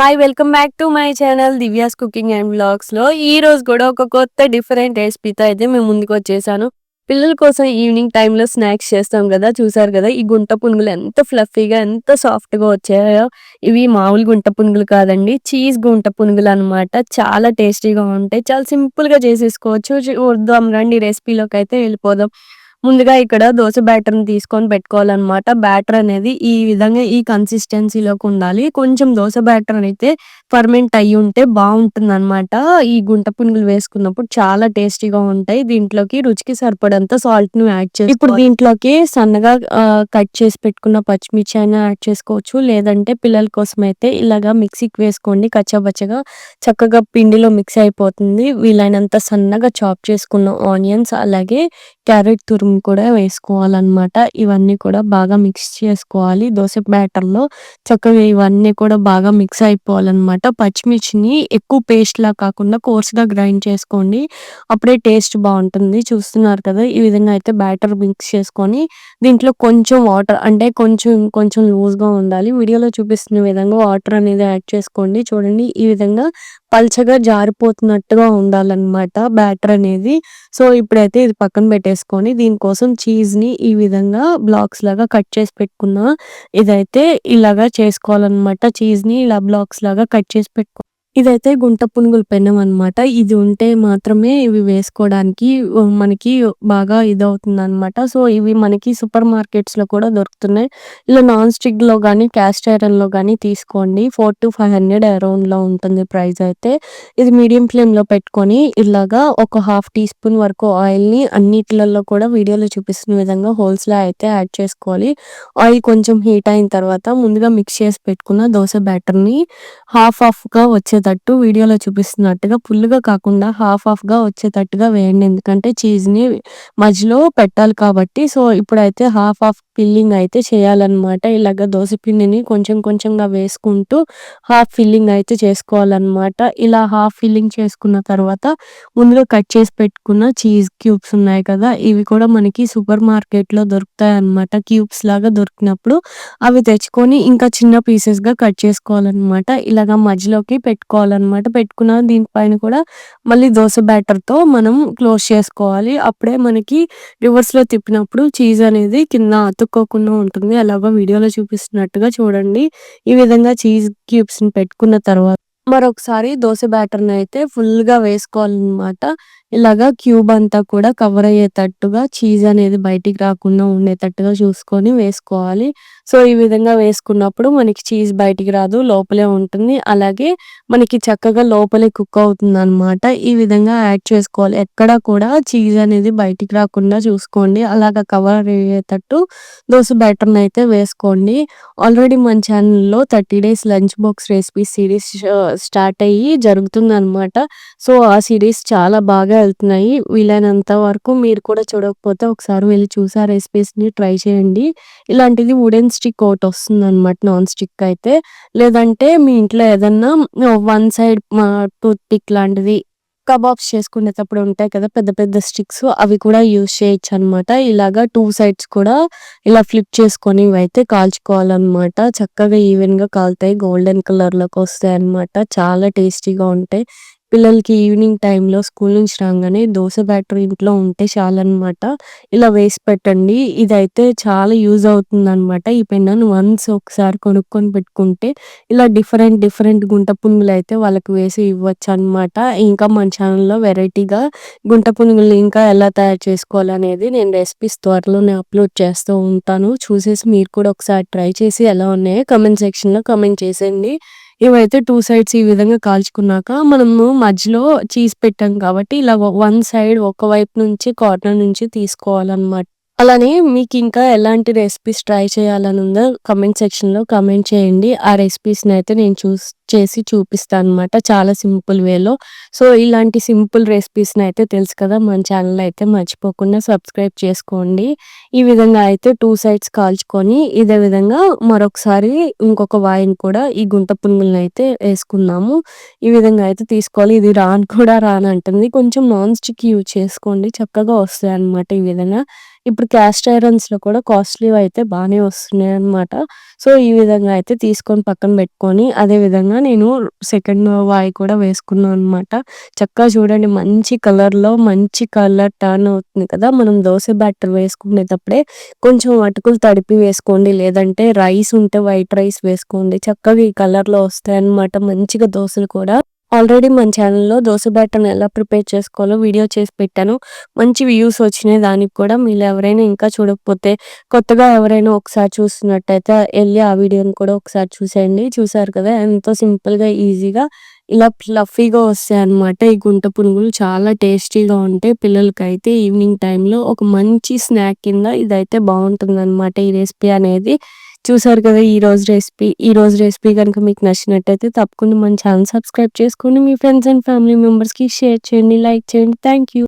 Hi welcome back to my channel Divya's cooking and బ్లాగ్స్లో ఈ రోజు కూడా ఒక కొత్త డిఫరెంట్ రెసిపీతో అయితే మేము ముందుకు వచ్చేసాను. పిల్లల కోసం ఈవినింగ్ టైంలో స్నాక్స్ చేస్తాం కదా చూసారు కదా ఈ గుంట పునుగులు ఎంత ఫ్లఫీగా ఎంత సాఫ్ట్గా వచ్చాయో. ఇవి మామూలు గుంట పునుగులు కాదండి చీజ్ గుంట పునుగులు అన్నమాట. చాలా టేస్టీగా ఉంటాయి. చాలా సింపుల్గా చేసేసుకోవచ్చు. చూద్దాం రండి రెసిపీలోకి అయితే వెళ్ళిపోదాం. ముందుగా ఇక్కడ దోస బ్యాటర్‌ని తీసుకొని పెట్టుకోవాలన్నమాట. బ్యాటర్ అనేది ఈ విధంగా ఈ కన్సిస్టెన్సీలోకి ఉండాలి. కొంచెం దోశ బ్యాటర్ అయితే ఫర్మెంట్ అయ్యి ఉంటే బావుంటుందన్నమాట. ఈ గుంట పునుగులు వేసుకున్నప్పుడు చాలా టేస్టీగా ఉంటాయి. దీంట్లోకి రుచికి సరిపడంత సాల్ట్‌ని యాడ్ చేసి ఇప్పుడు దీంట్లోకి సన్నగా కట్ చేసి పెట్టుకున్న పచ్చిమిర్చి అయినా యాడ్ చేసుకోవచ్చు. లేదంటే పిల్లల కోసం అయితే ఇలాగా మిక్సీకి వేసుకోండి కచ్చబచ్చగా చక్కగా పిండిలో మిక్స్ అయిపోతుంది. వీలైనంత సన్నగా చాప్ చేసుకున్న ఆనియన్స్ అలాగే క్యారెట్ తురుము కూడా వేసుకోవాలన్నమాట. ఇవన్నీ కూడా బాగా మిక్స్ చేసుకోవాలి. దోస బ్యాటర్‌లో చక్కగా ఇవన్నీ కూడా బాగా మిక్స్ అయిపోవాలన్నమాట. పచ్చిమిర్చిని ఎక్కువ పేస్ట్‌లా కాకుండా కోర్స్‌గా గ్రైండ్ చేసుకోండి. అప్పుడే టేస్ట్ బాగుంటుంది చూస్తున్నారు కదా! ఈ విధంగా అయితే బ్యాటర్ మిక్స్ చేసుకొని దీంట్లో కొంచెం వాటర్ అంటే కొంచెం కొంచెం లూజ్‌గా ఉండాలి. వీడియోలో చూపిస్తున్న విధంగా వాటర్ అనేది యాడ్ చేసుకోండి. చూడండి ఈ విధంగా పల్చగా జారిపోతున్నట్టుగా ఉండాలన్నమాట బ్యాటర్ అనేది. సో, ఇప్పుడైతే ఇది పక్కన పెట్టేసి చేసుకొని దీనికోసం చీజ్‌ని ఈ విధంగా బ్లాక్స్ లాగా కట్ చేసి పెట్టుకున్న ఇదైతే ఇలాగా చేసుకోవాలన్నమాట. చీజ్‌ని ఇలా బ్లాక్స్ లాగా కట్ చేసి పెట్టుకో ఇదైతే గుంట పునుగుల పెనం అన్నమాట. ఇది ఉంటే మాత్రమే ఇవి వేసుకోవడానికి మనకి బాగా ఇదవుతుందన్నమాట. సో, ఇవి మనకి సూపర్ మార్కెట్స్లో కూడా దొరుకుతున్నాయి. ఇలా నాన్ స్టిక్లో కానీ క్యాస్ట్ ఐరన్‌లో కానీ తీసుకోండి. ఫోర్ టు ఫైవ్ హండ్రెడ్ అరౌండ్లో ఉంటుంది ప్రైస్ అయితే. ఇది మీడియం ఫ్లేమ్లో పెట్టుకొని ఇలాగా ఒక హాఫ్ టీ స్పూన్ వరకు ఆయిల్ని అన్నిట్లలో కూడా వీడియోలో చూపిస్తున్న విధంగా హోల్స్‌లో అయితే యాడ్ చేసుకోవాలి. ఆయిల్ కొంచెం హీట్ అయిన తర్వాత ముందుగా మిక్స్ చేసి పెట్టుకున్న దోస బ్యాటర్‌ని హాఫ్ హాఫ్గా వచ్చే వచ్చేటట్టు వీడియోలో చూపిస్తున్నట్టుగా ఫుల్‌గా కాకుండా హాఫ్ హాఫ్‌గా వచ్చేటట్టుగా వేయండి. ఎందుకంటే చీజ్‌ని మధ్యలో పెట్టాలి కాబట్టి. సో, ఇప్పుడైతే హాఫ్ హాఫ్ ఫిల్లింగ్ అయితే చేయాలన్నమాట. ఇలాగ దోస పిండిని కొంచెం కొంచెంగా వేసుకుంటూ హాఫ్ ఫిల్లింగ్ అయితే చేసుకోవాలన్నమాట. ఇలా హాఫ్ ఫిల్లింగ్ చేసుకున్న తర్వాత ముందుగా కట్ చేసి పెట్టుకున్న చీజ్ క్యూబ్స్ ఉన్నాయి కదా! ఇవి కూడా మనకి సూపర్ మార్కెట్‌లో దొరుకుతాయి అన్నమాట క్యూబ్స్ లాగా దొరికినప్పుడు అవి తెచ్చుకొని ఇంకా చిన్న పీసెస్‌గా కట్ చేసుకోవాలన్నమాట. ఇలాగ మధ్యలోకి పెట్టుకోవాలన్నమాట. పెట్టుకున్న దీనిపైన కూడా మళ్ళీ దోశ బ్యాటర్‌తో మనం క్లోజ్ చేసుకోవాలి. అప్పుడే మనకి రివర్స్‌లో తిప్పినప్పుడు చీజ్ అనేది కింద అతుక్కోకుండా ఉంటుంది. అలాగా వీడియోలో చూపిస్తున్నట్టుగా చూడండి. ఈ విధంగా చీజ్ క్యూబ్స్‌ని పెట్టుకున్న తర్వాత మరొకసారి దోశ బ్యాటర్‌ని అయితే ఫుల్‌గా వేసుకోవాలన్నమాట. ఇలాగా క్యూబ్ అంతా కూడా కవర్ అయ్యేటట్టుగా చీజ్ అనేది బయటికి రాకుండా ఉండేటట్టుగా చూసుకొని వేసుకోవాలి. సో, ఈ విధంగా వేసుకున్నప్పుడు మనకి చీజ్ బయటికి రాదు. లోపలే ఉంటుంది. అలాగే మనకి చక్కగా లోపలే కుక్ అవుతుంది అనమాట ఈ విధంగా యాడ్ చేసుకోవాలి. ఎక్కడ కూడా చీజ్ అనేది బయటికి రాకుండా చూసుకోండి. అలాగా కవర్ అయ్యేటట్టు దోశ బ్యాటర్‌ని అయితే వేసుకోండి. ఆల్రెడీ మన ఛానల్లో thirty days lunch box recipe series start అయ్యి జరుగుతుందన్నమాట. సో, ఆ సీరీస్ చాలా బాగా వెళ్తున్నాయి వీలైనంత వరకు మీరు కూడా చూడకపోతే ఒకసారి వెళ్ళి చూసి ఆ రెసిపీస్‌ని ట్రై చేయండి. ఇలాంటిది వుడెన్ స్టిక్ ఒకటొస్తుందన్నమాట నాన్ స్టిక్ అయితే. లేదంటే మీ ఇంట్లో ఏదన్నా వన్ సైడ్ టూత్ పిక్ లాంటిది కబాబ్స్ చేసుకునేటప్పుడు ఉంటాయి కదా! పెద్ద పెద్ద స్టిక్స్ అవి కూడా యూజ్ చేయొచ్చు అనమాట ఇలాగా టూ సైడ్స్ కూడా ఇలా ఫ్లిప్ చేసుకొని ఇవైతే కాల్చుకోవాలన్నమాట. చక్కగా ఈవెన్‌గా కాలుతాయి. గోల్డెన్ కలర్‌లోకి వస్తాయన్నమాట. చాలా టేస్టీగా ఉంటాయి. పిల్లలకి ఈవినింగ్ టైంలో స్కూల్ నుంచి రాగానే దోశ బ్యాటర్ ఇంట్లో ఉంటే చాలన్నమాట. ఇలా వేసి పెట్టండి. ఇదైతే చాలా యూజ్ అవుతుందన్నమాట. ఈ పెనాన్ని వన్స్ ఒకసారి కొనుక్కొని పెట్టుకుంటే ఇలా డిఫరెంట్ డిఫరెంట్ గుంట పునుగులైతే వాళ్ళకి వేసి ఇవ్వచ్చు అనమాట ఇంకా మన ఛానల్లో వెరైటీగా గుంట పునుగులు ఇంకా ఎలా తయారు చేసుకోవాలనేది నేను రెసిపీస్ త్వరలోనే అప్‌లోడ్ చేస్తూ ఉంటాను. చూసేసి మీరు కూడా ఒకసారి ట్రై చేసి ఎలా ఉన్నాయో కమెంట్ సెక్షన్‌లో కమెంట్ చేసేయండి. ఇవైతే టూ సైడ్స్ ఈ విధంగా కాల్చుకున్నాక మనము మధ్యలో చీజ్ పెట్టాం కాబట్టి ఇలా వన్ సైడ్ ఒక వైపు నుంచి కార్నర్ నుంచి తీసుకోవాలన్నమాట. అలానే మీకు ఇంకా ఎలాంటి రెసిపీస్ ట్రై చేయాలని ఉందో కమెంట్ సెక్షన్‌లో కమెంట్ చేయండి. ఆ రెసిపీస్‌ని అయితే నేను చూస్ చేసి చూపిస్తాను అనమాట చాలా సింపుల్ వేలో. సో, ఇలాంటి సింపుల్ రెసిపీస్‌ని అయితే తెలుసు కదా! మన ఛానెల్ అయితే మర్చిపోకుండా సబ్స్క్రైబ్ చేసుకోండి. ఈ విధంగా అయితే టూ సైడ్స్ కాల్చుకొని ఇదే విధంగా మరొకసారి ఇంకొక వాయిని కూడా ఈ గుంట పునుగులను అయితే వేసుకుందాము. ఈ విధంగా అయితే తీసుకోవాలి. ఇది రాను కూడా రానంటుంది. కొంచెం నాన్ స్టిక్ యూజ్ చేసుకోండి. చక్కగా వస్తాయి అనమాట ఈ విధంగా. ఇప్పుడు క్యాస్ట్ ఐరన్స్‌లో కూడా కాస్ట్‌లీవి అయితే బాగానే వస్తున్నాయి అనమాట సో, ఈ విధంగా అయితే తీసుకొని పక్కన పెట్టుకొని, అదే విధంగా నేను సెకండ్ వాయి కూడా వేసుకున్నాను అనమాట. చక్కగా చూడండి మంచి కలర్‌లో మంచి కలర్ టర్న్ అవుతుంది కదా! మనం దోశ బ్యాటర్ వేసుకునేటప్పుడే కొంచెం అటుకులు తడిపి వేసుకోండి. లేదంటే రైస్ ఉంటే వైట్ రైస్ వేసుకోండి. చక్కగా ఈ కలర్‌లో వస్తాయన్నమాట మంచిగా దోశలు కూడా. ఆల్రెడీ మన ఛానల్లో దోస బ్యాటర్‌ని ఎలా ప్రిపేర్ చేసుకోవాలో వీడియో చేసి పెట్టాను. మంచి వ్యూస్ వచ్చినాయి దానికి కూడా. మీరు ఎవరైనా ఇంకా చూడకపోతే కొత్తగా ఎవరైనా ఒకసారి చూస్తున్నట్టయితే వెళ్ళి ఆ వీడియోని కూడా ఒకసారి చూసేయండి. చూసారు కదా! ఎంతో సింపుల్‌గా, ఈజీగా ఇలా ఫ్లఫీగా వస్తాయన్నమాట. ఈ గుంట పునుగులు చాలా టేస్టీగా ఉంటాయి. పిల్లలకైతే ఈవినింగ్ టైంలో ఒక మంచి స్నాక్ కింద ఇదైతే బావుంటుందన్నమాట ఈ రెసిపీ అనేది. చూసారు కదా! ఈ రోజు రెసిపీ. ఈ రోజు రెసిపీ కనుక మీకు నచ్చినట్టయితే తప్పకుండా మన ఛానల్ సబ్స్క్రైబ్ చేసుకోండి. మీ ఫ్రెండ్స్ అండ్ ఫ్యామిలీ మెంబర్స్‌కి షేర్ చేయండి. లైక్ చేయండి. Thank you.